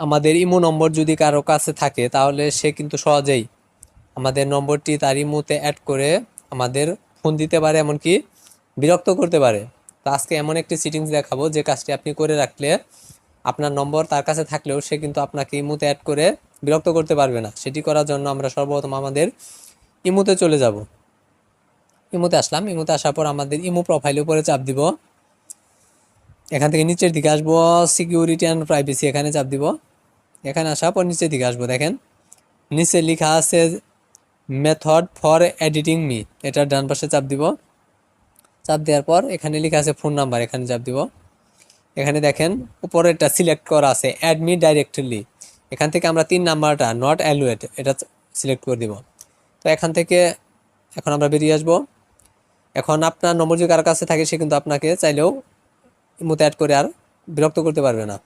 আমাদের ইমো নম্বর যদি কারও কাছে থাকে, তাহলে সে কিন্তু সহজেই আমাদের নম্বরটি তার ইমোতে অ্যাড করে আমাদের ফোন দিতে পারে, এমনকি বিরক্ত করতে পারে। তো আজকে এমন একটি সিটিংস দেখাবো, যে কাজটি আপনি করে রাখলে আপনার নম্বর তার কাছে থাকলেও সে কিন্তু আপনাকে ইমোতে অ্যাড করে বিরক্ত করতে পারবে না। সেটি করার জন্য আমরা সর্বপ্রথম আমাদের ইমোতে চলে যাব। ইমোতে আসলাম। ইমোতে আসার পর আমাদের ইমো প্রোফাইলের উপরে চাপ দিব। এখান থেকে নিচের দিকে আসব সিকিউরিটি অ্যান্ড প্রাইভেসি এখানে চাপ দিব। এখানে আসার পর নিচের দিকে আসব, দেখেন। নিচে লেখা আছে মেথড ফর এডিটিং মি এটার ডান পাশে চাপ দিব। চাপ দেওয়ার পর এখানে লেখা আছে ফোন নাম্বার এখানে চাপ দিব। এখানে দেখেন, উপরেরটা সিলেক্ট করা আছে অ্যাড মি ডাইরেক্টলি এখান থেকে আমরা তিন নাম্বারটা নট অ্যালুয়েট এটা সিলেক্ট করে দিব। তো এখান থেকে এখন আমরা বেরিয়ে আসব। এখন আপনার নম্বর যদি কার কাছে থাকে, সে কিন্তু আপনাকে চাইলেও মতো অ্যাড করে আর বিরক্ত করতে পারবে না।